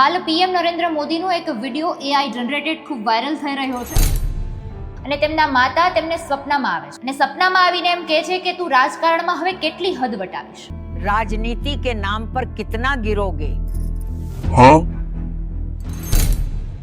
હાલ પીએમ નરેન્દ્ર મોદીનો એક વિડીયો એઆઈ જનરેટેડ ખૂબ વાયરલ થઈ રહ્યો છે અને તેમના માતા તેમને સપનામાં આવે છે અને સપનામાં આવીને એમ કહે છે કે તું રાજકારણમાં હવે કેટલી હદ વટાવીશ राजनीति के नाम पर कितना गिरोगे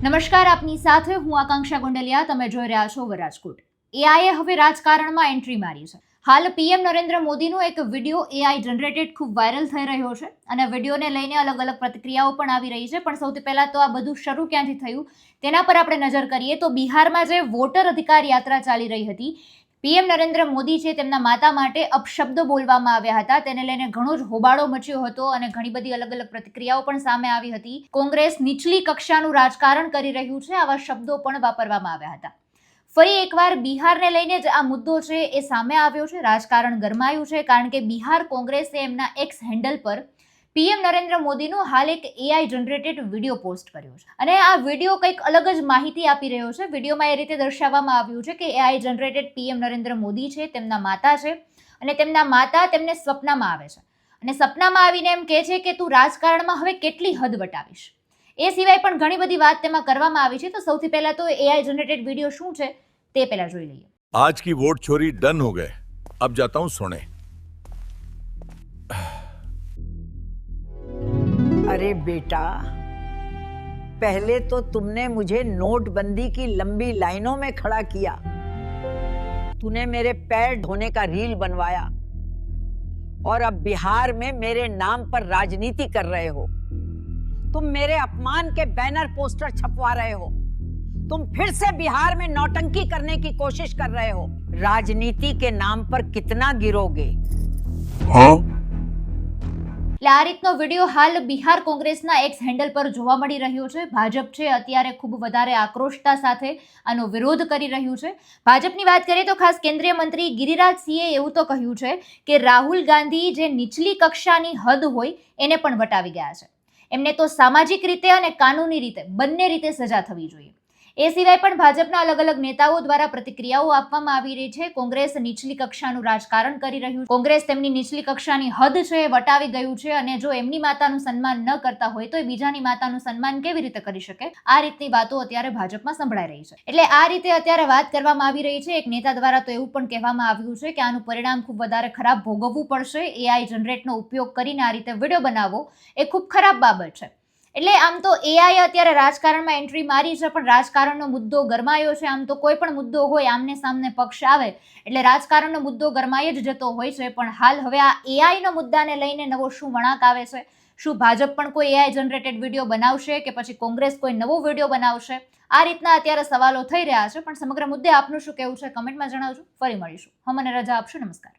નમસ્કાર આપની સાથે હું આકાંક્ષા ગોંડલિયા તમે જોઈ રહ્યા છો વરાજકોટ એઆઈએ હવે રાજકારણમાં એન્ટ્રી મારી છે હાલ પીએમ નરેન્દ્ર મોદીનો એક વીડિયો એઆઈ જનરેટેડ ખૂબ વાયરલ થઈ રહ્યો છે અને વિડીયોને લઈને અલગ અલગ પ્રતિક્રિયાઓ પણ આવી રહી છે. પણ સૌથી પહેલાં તો આ બધું શરૂ ક્યાંથી થયું? તેના પર આપણે નજર કરીએ તો બિહારમાં જે વોટર અધિકાર યાત્રા ચાલી રહી હતી, પીએમ નરેન્દ્ર મોદી છે તેમના માતા માટે અપશબ્દો બોલવામાં આવ્યા હતા. તેને લઈને ઘણો જ હોબાળો મચ્યો હતો અને ઘણી બધી અલગ અલગ પ્રતિક્રિયાઓ પણ સામે આવી હતી. કોંગ્રેસ નીચલી કક્ષાનું રાજકારણ કરી રહ્યું છે. આવા શબ્દો પણ વાપરવામાં આવ્યા હતા. ફરી એકવાર બિહારને લઈને જ આ મુદ્દો છે એ સામે આવ્યો છે, રાજકારણ ગરમાયું છે, કારણ કે બિહાર કોંગ્રેસે એમના એક્સ હેન્ડલ પર પીએમ નરેન્દ્ર મોદીનો હાલ એક એઆઈ જનરેટેડ વીડિયો પોસ્ટ કર્યો છે. અને આ વીડિયો કંઈક અલગ જ માહિતી આપી રહ્યો છે. વિડીયોમાં એ રીતે દર્શાવવામાં આવ્યું છે કે AI generated PM Narendra Modi છે, તેમના માતા છે અને તેમના માતા તેમને સપનામાં આવે છે. અને સપનામાં આવીને એમ કહે છે કે તું રાજકારણમાં હવે કેટલી હદ વટાવીશ. એ સિવાય પણ ઘણી બધી વાત તેમાં કરવામાં આવી છે. તો સૌથી પહેલાં તો એઆઈ જનરેટેડ વીડિયો શું છે? તે પહેલા જોઈ લઈએ आज की वोट चोरी डन हो गए अब जाता हूँ सोने अरे बेटा पहले तो तुमने मुझे नोटबंदी की लंबी लाइनों में खड़ा किया तूने मेरे पैर धोने का रील बनवाया और अब बिहार में मेरे नाम पर राजनीति कर रहे हो तुम मेरे अपमान के बैनर पोस्टर छपवा रहे हो तुम फिर से बिहार में नौटंकी करने की कोशिश कर रहे हो राजनीति के नाम पर कितना गिरोगे એટલે આ રીતનો વિડીયો હાલ બિહાર કોંગ્રેસના એક્સ હેન્ડલ પર જોવા મળી રહ્યો છે ભાજપ છે અત્યારે ખૂબ વધારે આક્રોશતા સાથે આનો વિરોધ કરી રહ્યું છે ભાજપની વાત કરીએ તો ખાસ કેન્દ્રીય મંત્રી ગિરિરાજસિંહે એવું તો કહ્યું છે કે રાહુલ ગાંધી જે નીચલી કક્ષાની હદ હોય એને પણ વટાવી ગયા છે એમને તો સામાજિક રીતે અને કાનૂની રીતે બંને રીતે સજા થવી જોઈએ એ સિવાય પણ ભાજપના અલગ અલગ નેતાઓ દ્વારા પ્રતિક્રિયાઓ આપવામાં આવી રહી છે. કોંગ્રેસ નીચલી કક્ષાનું રાજકારણ કરી રહ્યું છે. કોંગ્રેસ તેમની નીચલી કક્ષાની હદ છે, વટાવી ગયું છે અને જો એમની માતાનું સન્માન ન કરતા હોય તો એ બીજાની માતાનું સન્માન કેવી રીતે કરી શકે? આ રીતની વાતો અત્યારે ભાજપમાં સંભળાઈ રહી છે. એટલે આ રીતે અત્યારે વાત કરવામાં આવી રહી છે. એક નેતા દ્વારા તો એવું પણ કહેવામાં આવ્યું છે કે આનું પરિણામ ખૂબ વધારે ખરાબ ભોગવવું પડશે. એઆઈ જનરેટનો ઉપયોગ કરીને આ રીતે વીડિયો બનાવવો એ ખૂબ ખરાબ બાબત છે. એટલે આમ તો એઆઈ અત્યારે રાજકારણમાં એન્ટ્રી મારી છે, પણ રાજકારણનો મુદ્દો ગરમાયો છે. આમ તો કોઈ પણ મુદ્દો હોય, આમને સામને પક્ષ આવે. એટલે રાજકારણનો મુદ્દો ગરમાઈ જ જતો હોય છે. પણ હાલ હવે આ એઆઈનો મુદ્દાને લઈને નવો શું વળાંક આવે છે? શું ભાજપ પણ કોઈ એઆઈ જનરેટેડ વીડિયો બનાવશે કે પછી કોંગ્રેસ કોઈ નવો વીડિયો બનાવશે? આ રીતના અત્યારે સવાલો થઈ રહ્યા છે. પણ સમગ્ર મુદ્દે આપનું શું કહેવું છે? કમેન્ટમાં જણાવજો. ફરી મળીશું. હમને રજા આપશો. નમસ્કાર.